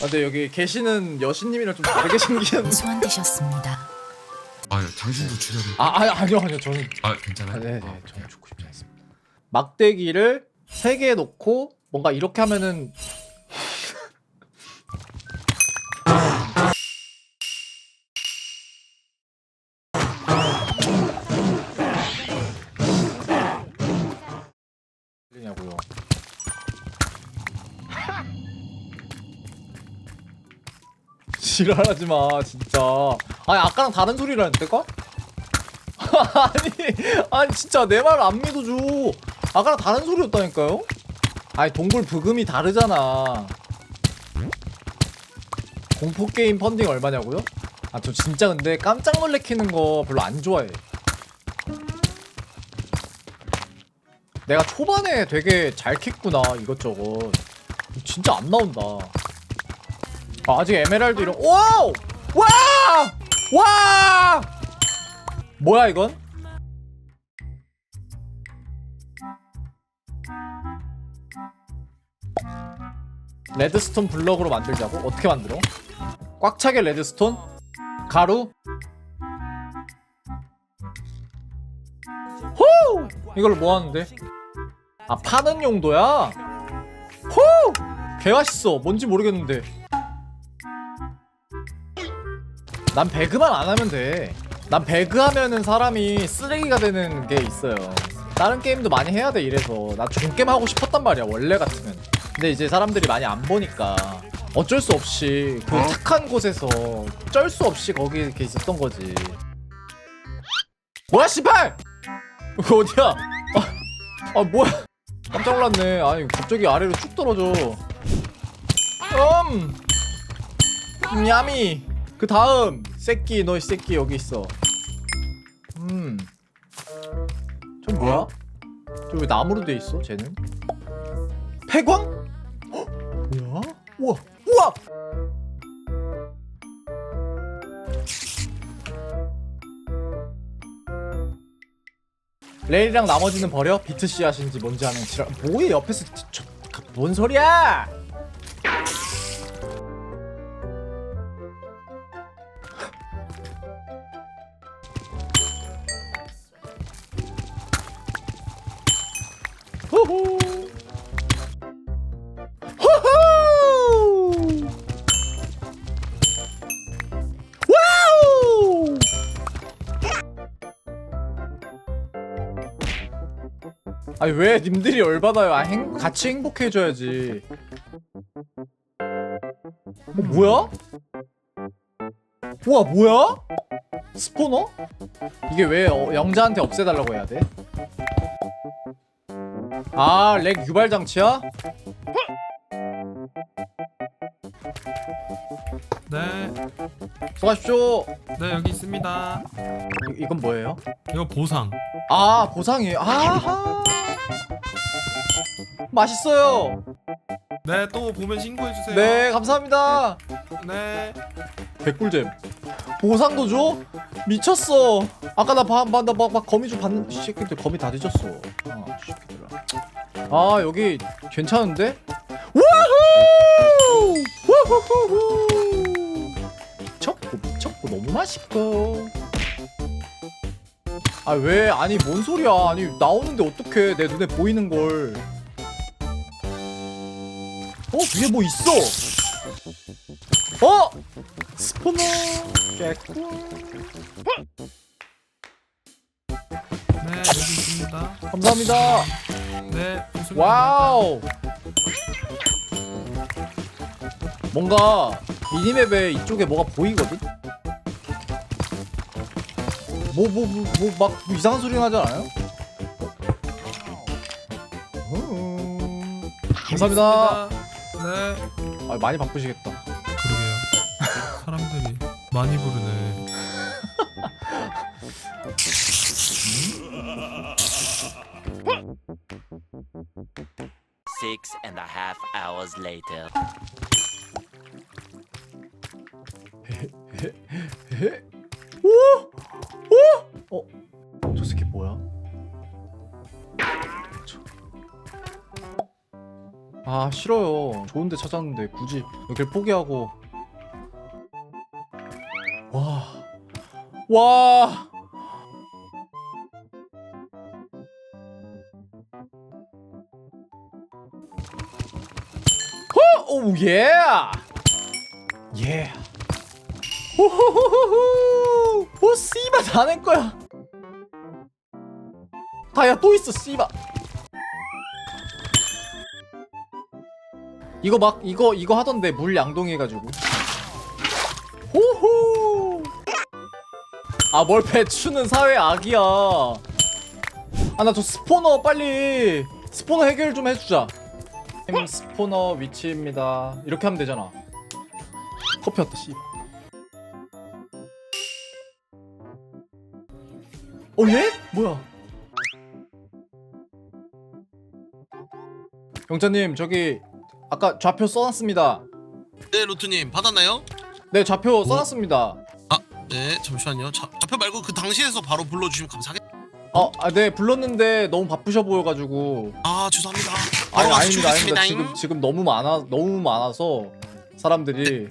근데 여기 계시는 여신님이랑 좀 다르게 생기는. 소환되셨습니다. 아 당신도 출연을 아, 아니, 아니요, 아니요. 저는 아 괜찮아요? 아, 네, 네, 아, 저는 죽고 싶지 않습니다. 막대기를 세 개 놓고 뭔가 이렇게 하면은 들리냐고요. 지랄하지 마, 진짜. 아니 아까랑 다른 소리라는데가? 아니, 아니 진짜 내 말 안 믿어줘. 아까랑 다른 소리였다니까요? 아니 동굴 부금이 다르잖아. 공포 게임 펀딩 얼마냐고요? 아 저 진짜 근데 깜짝 놀래키는 거 별로 안 좋아해. 내가 초반에 되게 잘 캤구나 이것저것. 진짜 안 나온다. 아, 아직 에메랄드 이런 와우! 와! 와! 뭐야 이건? 레드스톤 블럭으로 만들자고? 어떻게 만들어? 꽉 차게 레드스톤? 가루? 호! 이걸 뭐 하는데? 아 파는 용도야? 호! 개맛있어 뭔지 모르겠는데 난 배그만 안 하면 돼. 난 배그 하면은 사람이 쓰레기가 되는 게 있어요. 다른 게임도 많이 해야 돼 이래서 나 중게임 하고 싶었단 말이야 원래 같으면. 근데 이제 사람들이 많이 안 보니까 어쩔 수 없이 그 착한 곳에서 쩔 수 없이 거기 이렇게 있었던 거지. 뭐야 씨발! 이거 어디야? 아, 아 뭐야? 깜짝 놀랐네. 아니 갑자기 아래로 쭉 떨어져. 음. 냠이. 그 다음 새끼 너 이 새끼 여기 있어. 음. 저 뭐야? 저 왜 나무로 돼 있어? 쟤는? 폐광? 헉, 뭐야? 우와 우와! 레일이랑 나머지는 버려? 비트 씨앗인지 뭔지 아는 지랄 뭐해 옆에서 저, 저, 뭔 소리야? 아니 왜 님들이 열받아요 아, 행, 같이 행복해져야지 어 뭐야? 우와 뭐야? 스포너? 이게 왜 어, 영자한테 없애달라고 해야 돼? 아, 렉 유발 장치야? 네, 수고하십시오. 네 여기 있습니다. 이, 이건 뭐예요? 이거 보상. 아, 보상이에요. 아하. 맛있어요. 네, 또 보면 신고해 주세요. 네, 감사합니다. 네. 백꿀잼. 보상도 줘? 미쳤어. 아까 나나막 막 거미줄 받는 이 새끼들 거미 다 뒤졌어. 아, 이 새끼들아. 아, 여기 괜찮은데? 와후! 와후후후! 너무 맛있고. 아, 왜? 아니, 뭔 소리야. 아니, 나오는데 어떡해. 내 눈에 보이는 걸. 어? 위에 뭐 있어? 어? 스포너 개꿀 네, 여기 있습니다. 감사합니다 네. 와우 뭔가 미니맵에 이쪽에 뭐가 보이거든? 뭐뭐뭐 뭐 막 이상한 소리 나지 않아요? 음. 감사합니다 네, 아, 많이 바쁘시겠다 그러게요. 사람들이 많이 부르네. Six and a half hours later. 오! 아아 싫어요 좋은데 찾았는데 굳이 여길 포기하고 와 와. 호! 오 예. 예. 호호호호호. 오 씨발 다내 거야. 다야 또 있어 씨발. 이거 막 이거 이거 하던데 물 양동해가지고. 호호. 아뭘 배추는 사회 악이야. 아 나 저 스포너 빨리 스포너 해결 좀 해주자. 햄 스포너 위치입니다. 이렇게 하면 되잖아. 커피 왔다 씨. 어 얘? 뭐야? 영자님 저기 아까 좌표 써놨습니다. 네 로트님 받았나요? 네 좌표 써놨습니다. 네 잠시만요 자, 좌표 말고 그 당시에서 바로 불러주시면 감사하겠 어, 아, 네 불렀는데 너무 바쁘셔 보여가지고. 아 죄송합니다 아니 바로 아닙니다, 아닙니다. 지금 지금 너무 많아 너무 많아서 사람들이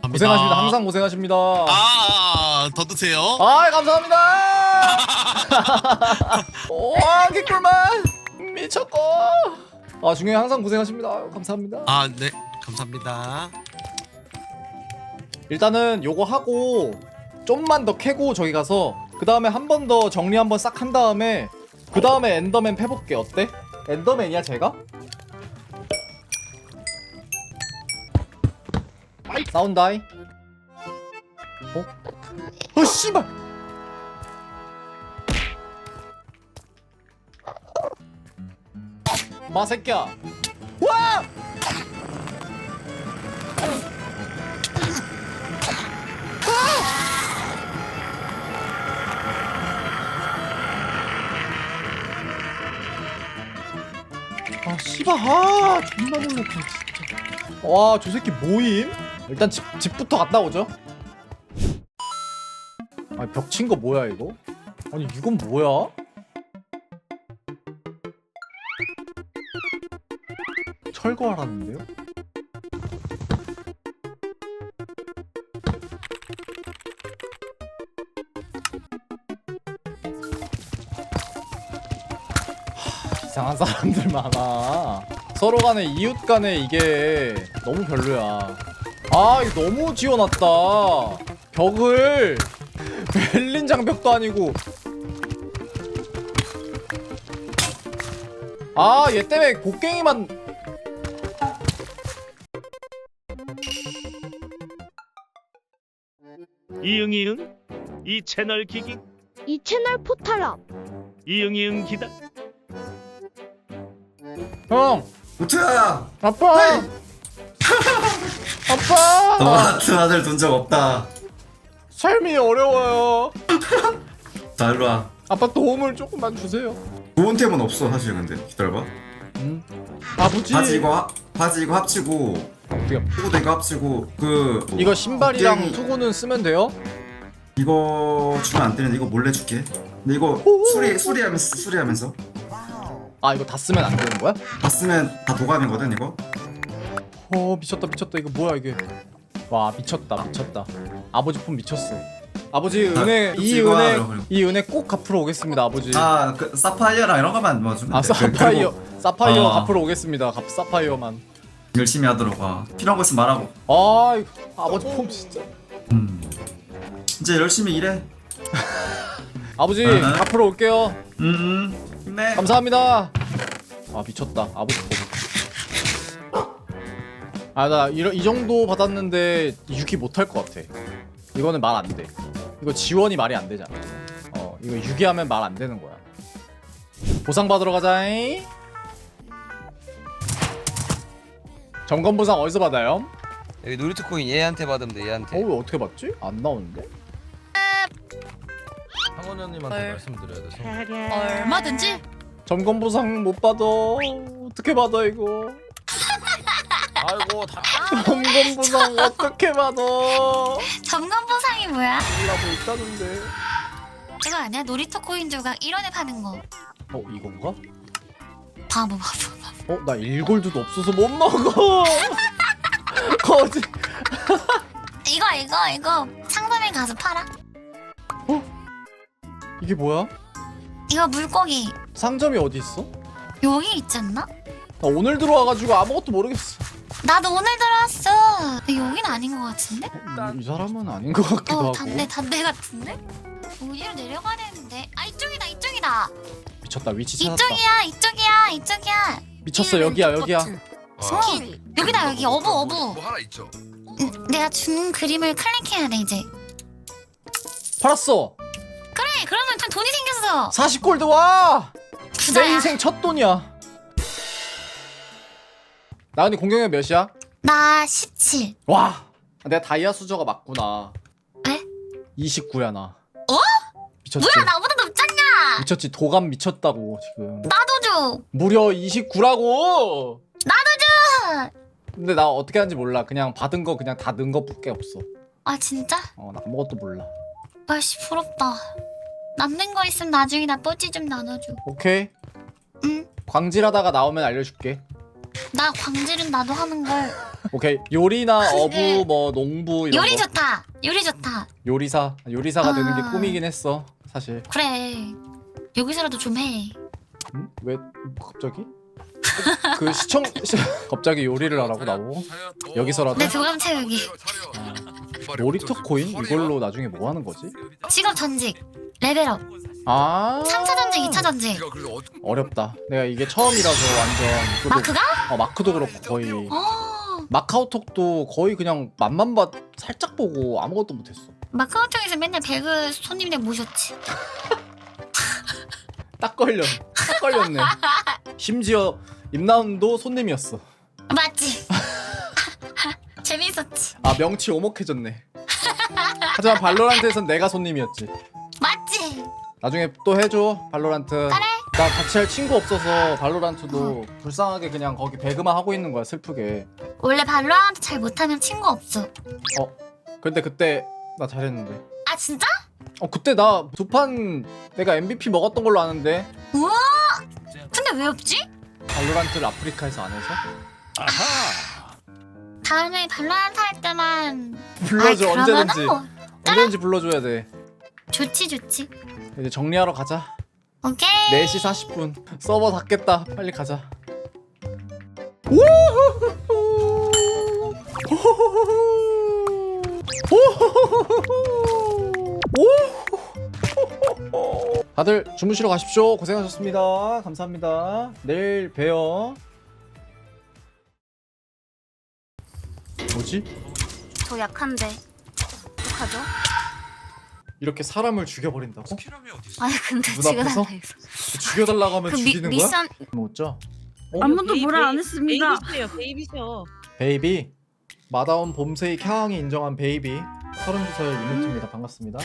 감사합니다. 고생하십니다. 항상 고생하십니다. 아, 아, 더 드세요 아 감사합니다. 와 개꿀만 미쳤고. 아 중에 항상 고생하십니다. 아유, 감사합니다. 아 네 감사합니다 일단은 요거 하고 좀만 더 캐고 저기 가서 그 다음에 한 번 더 정리 한 번 싹 한 다음에 그 다음에 엔더맨 패볼게 어때? 엔더맨이야 제가? 싸운다이 어? 어 씨발 마 새끼야 와! 아 씨발 아 존나 놀랐다 진짜 와저 새끼 모임? 일단 집, 집부터 갔다 오죠 아니 벽친 거 뭐야 이거? 아니 이건 뭐야? 철거하라는데요? 이상한 사람들 많아. 서로 간에 이웃 간에 이게 너무 별로야. 아, 이거 너무 지어놨다. 벽을 벨린 장벽도 아니고. 아, 얘 때문에 곡괭이만 이응이응 이 채널 기기 이 채널 포탈업 이응이응 기다 형, 우트야! 아빠. 아빠. 너 같은 아들 둔 적 없다. 삶이 어려워요. 자, 일로 와. 아빠 도움을 조금만 주세요. 좋은 템은 없어, 사실 근데. 기다려봐. 음. 아버지. 바지 이거, 하, 바지 이거 합치고, 어떻게 이거 합치고, 그. 뭐, 이거 신발이랑 곡괭이, 투구는 쓰면 돼요? 이거 주면 안 되는데, 이거 몰래 줄게. 근데 이거 수리, 수리하면서, 수리하면서. 아 이거 다 쓰면 안 되는 거야? 다 쓰면 다 도감이거든, 이거. 어 미쳤다 미쳤다 이거 뭐야 이게 와 미쳤다 미쳤다 아버지 폰 미쳤어 아버지 아, 은혜 그치, 이 이거 은혜 하러 그래. 이 은혜 꼭 갚으러 오겠습니다 아버지 아, 그, 사파이어랑 이런 것만 뭐 주면 아 돼. 그- 사파이어 그리고 사파이어 어. 갚으러 오겠습니다 갚 사파이어만 열심히 하도록 와. 필요한 거 있으면 말하고. 아 이거 아버지 폰 진짜 음. 이제 열심히 일해. 아버지 응. 갚으러 올게요 음, 음. 힘내. 감사합니다 아 미쳤다 아버지 이런 이 정도 받았는데 유기 못할 것 같아 이거는 말 안돼 이거 지원이 말이 안 되잖아 어 이거 유기하면 말 안 되는 거야 보상 받으러 가자잉 점검 보상 어디서 받아요? 여기 놀이터 코인 얘한테 받으면 돼 얘한테 어왜 어떻게 받지? 안 나오는데? 상원 형님한테 말씀드려야 돼서 얼마든지 점검 보상 못 받아 어떻게 받아 이거 아이고 다 점검 보상 어떻게 받아 점검 보상이 뭐야? 라고 있다는데 그거 아니야? 놀이터 코인 조각 1원에 파는 거. 어 이건가? 바보 바보 어? 나 1골드도 없어서 못 먹어 거짓 이거 이거 이거 상점에 가서 팔아 이게 뭐야? 이거 물고기 상점이 어디 있어? 여기 있지 않나? 나 오늘 들어와가지고 아무것도 모르겠어 나도 오늘 들어왔어 여긴 아닌 것 같은데? 이, 이 사람은 아닌 것 같기도 어 하고 단대 단대 같은데? 어디로 내려가야 되는데 아 이쪽이다 이쪽이다 미쳤다 위치 찾았다 이쪽이야 이쪽이야 이쪽이야 미쳤어. 여기야 여기야. 스킬 여기다 여기. 어부 어부. 뭐 하나 있죠. 응, 내가 준 그림을 클릭해야 돼 이제. 팔았어. 그래 그러면 좀 돈이 생겼어. 40골드 와! 내 부자야 인생 첫 돈이야. 나 근데 공격력 몇이야? 나 17. 와! 내가 다이아 수저가 맞구나. 왜? 29야 나. 어? 미쳤지? 뭐야 나보다 높잖냐? 미쳤지. 도감 미쳤다고 지금. 나도 줘. 무려 29라고. 나도 줘! 근데 나 어떻게 하는지 몰라. 그냥 받은 거 그냥 다 넣은 거밖에 없어. 아 진짜? 어 나 아무것도 몰라. 아씨 부럽다. 남는 거 있으면 나중에 나 뽀찌 좀 나눠줘. 오케이? 응. 광질하다가 나오면 알려줄게. 나 광질은 나도 하는 걸. 오케이. 요리나 어부 뭐 농부 이런 요리 거. 좋다. 요리 좋다. 요리사. 요리사가 되는 게 아. 꿈이긴 했어 사실. 그래. 여기서라도 좀 해 응? 왜 갑자기? 그 시청 시- 갑자기 요리를 하라고 나보고? 여기서라도? 내 도감 채우기. 놀이터 코인 이걸로 나중에 뭐 하는 거지? 직업 전직 레벨업. 아. 3차 전직 2차 전직. 어, 어렵다. 내가 이게 처음이라서 완전 그것도- 마크가? 어 마크도 그렇고 거의. 어. 마카오톡도 거의 그냥 맛만 봤 살짝 보고 아무것도 못했어. 마카오톡에서 맨날 배그 손님들 모셨지. 딱 걸려 딱 걸렸네. 심지어 임나운도 손님이었어. 맞지? 재밌었지. 아 명치 오목해졌네. 하지만 발로란트에선 내가 손님이었지. 맞지? 나중에 또 해줘 발로란트. 그래. 나 같이 할 친구 없어서 발로란트도 불쌍하게 그냥 거기 배그만 하고 있는 거야 슬프게. 원래 발로한테 잘 못하면 친구 없어. 어 근데 그때 나 잘했는데. 아 진짜? 어 그때 나 두 판 내가 MVP 먹었던 걸로 아는데. 우와 근데 왜 없지? 발로란트를 아프리카에서 안 해서? 다음에 발로한테 할 때만 불러줘 아이, 언제든지. 뭐 언제든지 불러줘야 돼. 좋지 좋지. 이제 정리하러 가자. 오케이. 4시 40분. 서버 닫겠다. 빨리 가자. 우후후후. 우후후후. 우후후후. 다들 주무시러 가십시오 고생하셨습니다 감사합니다 내일 봬요 뭐지? 저 약한데 어떡하죠? 이렇게 사람을 죽여버린다고? 아니 근데 눈 지금 앞에서? 죽여달라고 하면 그 미, 죽이는 거야? 미션 뭐죠? 아무도 뭐라 안 했습니다. 베이비셔요 베이비셔 베이비 마다운 봄새의 캬항이 인정한 베이비 32살 유니트입니다 반갑습니다